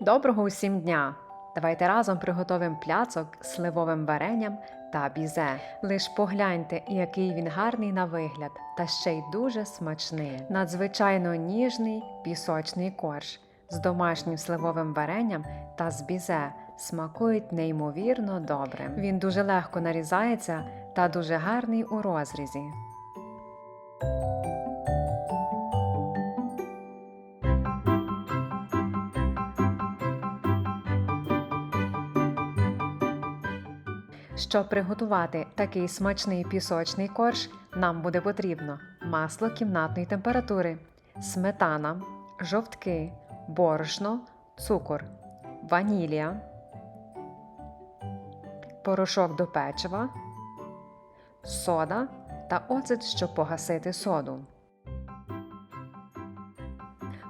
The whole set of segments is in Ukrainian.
Доброго усім дня! Давайте разом приготовимо пляцок сливовим варенням та бізе. Лиш погляньте, який він гарний на вигляд, та ще й дуже смачний. Надзвичайно ніжний пісочний корж з домашнім сливовим варенням та з бізе смакують неймовірно добре. Він дуже легко нарізається та дуже гарний у розрізі. Щоб приготувати такий смачний пісочний корж, нам буде потрібно масло кімнатної температури, сметана, жовтки, борошно, цукор, ванілія, порошок до печива, сода та оцет, щоб погасити соду.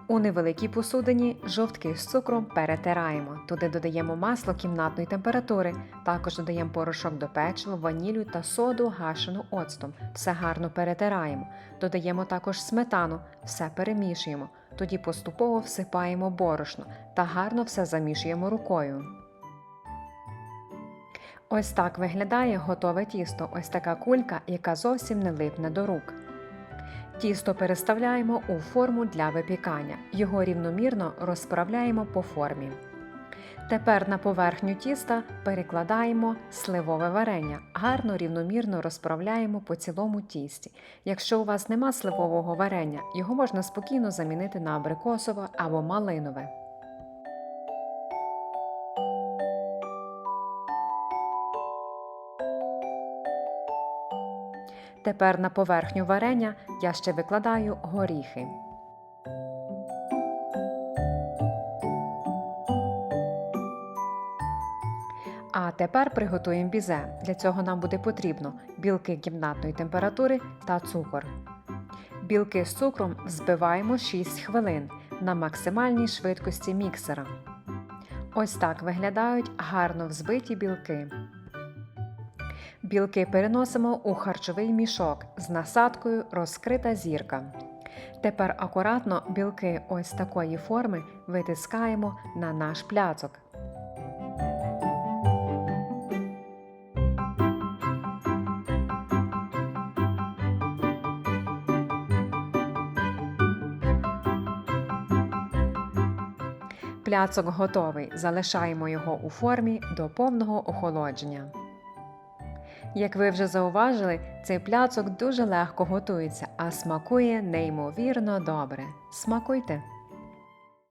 У невеликій посудині жовтки з цукром перетираємо. Туди додаємо масло кімнатної температури, також додаємо порошок до печива, ванілю та соду, гашену оцтом. Все гарно перетираємо. Додаємо також сметану, все перемішуємо. Тоді поступово всипаємо борошно та гарно все замішуємо рукою. Ось так виглядає готове тісто. Ось така кулька, яка зовсім не липне до рук. Тісто переставляємо у форму для випікання. Його рівномірно розправляємо по формі. Тепер на поверхню тіста перекладаємо сливове варення. Гарно рівномірно розправляємо по цілому тісті. Якщо у вас нема сливового варення, його можна спокійно замінити на абрикосове або малинове. Тепер на поверхню варення я ще викладаю горіхи. А тепер приготуємо бізе. Для цього нам буде потрібно білки кімнатної температури та цукор. Білки з цукром взбиваємо 6 хвилин на максимальній швидкості міксера. Ось так виглядають гарно взбиті білки. Білки переносимо у харчовий мішок з насадкою розкрита зірка. Тепер акуратно білки ось такої форми витискаємо на наш пляцок. Пляцок готовий. Залишаємо його у формі до повного охолодження. Як ви вже зауважили, цей пляцок дуже легко готується, а смакує неймовірно добре. Смакуйте!